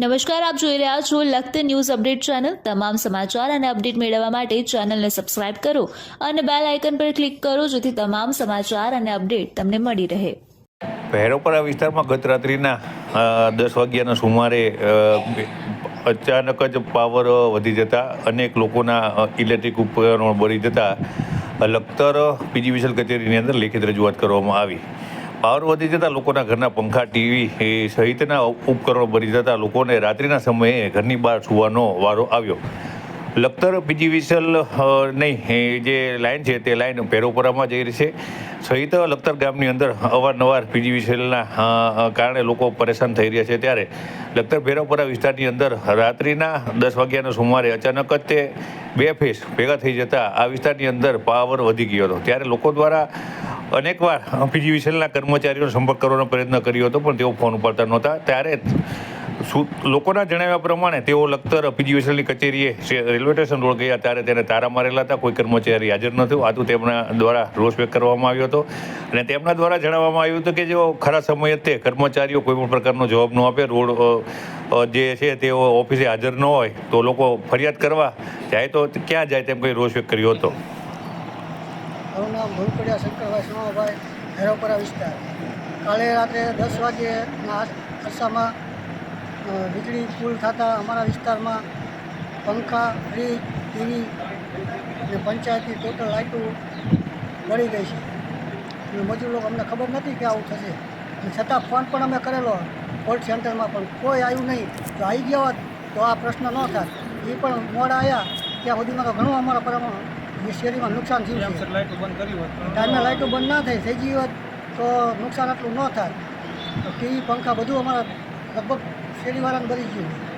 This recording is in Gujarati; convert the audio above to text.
નમસ્કાર, આપ જોઈ રહ્યા છો લખત ન્યૂઝ અપડેટ ચેનલ. તમામ સમાચાર અને અપડેટ મેળવવા માટે ચેનલને સબસ્ક્રાઇબ કરો અને બેલ આઇકન પર ક્લિક કરો જેથી તમામ સમાચાર અને અપડેટ તમને મળી રહે. ભૈરવપરા વિસ્તારમાં ગત રાત્રિના દસ વાગ્યાના સુમારે અચાનક જ પાવર વધી જતા અનેક લોકોના ઇલેક્ટ્રિક ઉપકરણો બળી જતા લખતર પીજી વિશલ કચેરીની અંદર લેખિત રજૂઆત કરવામાં આવી. પાવર વધી જતાં લોકોના ઘરના પંખા ટીવી એ સહિતના ઉપકરણો ભરી જતાં લોકોને રાત્રિના સમયે ઘરની બહાર સુવાનો વારો આવ્યો. લખતર પીજી વિસલ નહીં એ જે લાઈન છે તે લાઈન પેરોપરામાં જઈ રહી છે. સહિત લખતર ગામની અંદર અવારનવાર પીજી વિસલના અ, અ, કારણે લોકો પરેશાન થઈ રહ્યા છે. ત્યારે લખતર ભેરોપરા વિસ્તારની અંદર રાત્રિના દસ વાગ્યાના સુમારે અચાનક જ તે બે ફેસ ભેગા થઈ જતા આ વિસ્તારની અંદર પાવર વધી ગયો હતો. ત્યારે લોકો દ્વારા અનેકવાર પીજીવીસીએલના કર્મચારીઓનો સંપર્ક કરવાનો પ્રયત્ન કર્યો હતો, પણ તેઓ ફોન ઉપાડતા નહોતા. ત્યારે લોકોના જણાવ્યા પ્રમાણે તેઓ લખતર પીજીવીસીએલની કચેરીએ રેલવે સ્ટેશન રોડ ગયા, ત્યારે તેને તારા મારેલા હતા. કોઈ કર્મચારી હાજર ન થયો. આતું તેમના દ્વારા રોષ વ્યક્ત કરવામાં આવ્યો હતો. અને તેમના દ્વારા જણાવવામાં આવ્યું હતું કે જો ખરા સમયે તે કર્મચારીઓ કોઈ પણ પ્રકારનો જવાબ ન આપે, રોડ જે છે તેઓ ઓફિસે હાજર ન હોય, તો લોકો ફરિયાદ કરવા જાય તો ક્યાં જાય તેમ કંઈ રોષ વ્યક્ત કર્યો હતો. મારું નામ ભૂલકડિયા શંકરભાઈ સોમાભાઈ ભૈરવપરા વિસ્તાર. કાલે રાત્રે દસ વાગ્યેના અરસામાં વીજળી પુલ થતાં અમારા વિસ્તારમાં પંખા, ફ્રીજ, ટીવી અને પંચાયતની ટોટલ લાઇટો મળી ગઈ છે. અને મજૂર લોકો અમને ખબર નથી કે આવું થશે. છતાં ફોન પણ અમે કરેલો કોલ સેન્ટરમાં પણ કોઈ આવ્યું નહીં. તો આવી ગયા હોત તો આ પ્રશ્ન ન થાય. એ પણ મોડા આવ્યા ત્યાં સુધીમાં તો ઘણું અમારા પર જે શેરીમાં નુકસાન થયું છે. ટાઈમે લાઇટો બંધ ના થઈ થઈ ગઈ હોત તો નુકસાન આટલું ન થાય. તો ટીવી પંખા બધું અમારા લગભગ શેરીવાળાને બળી ગયું.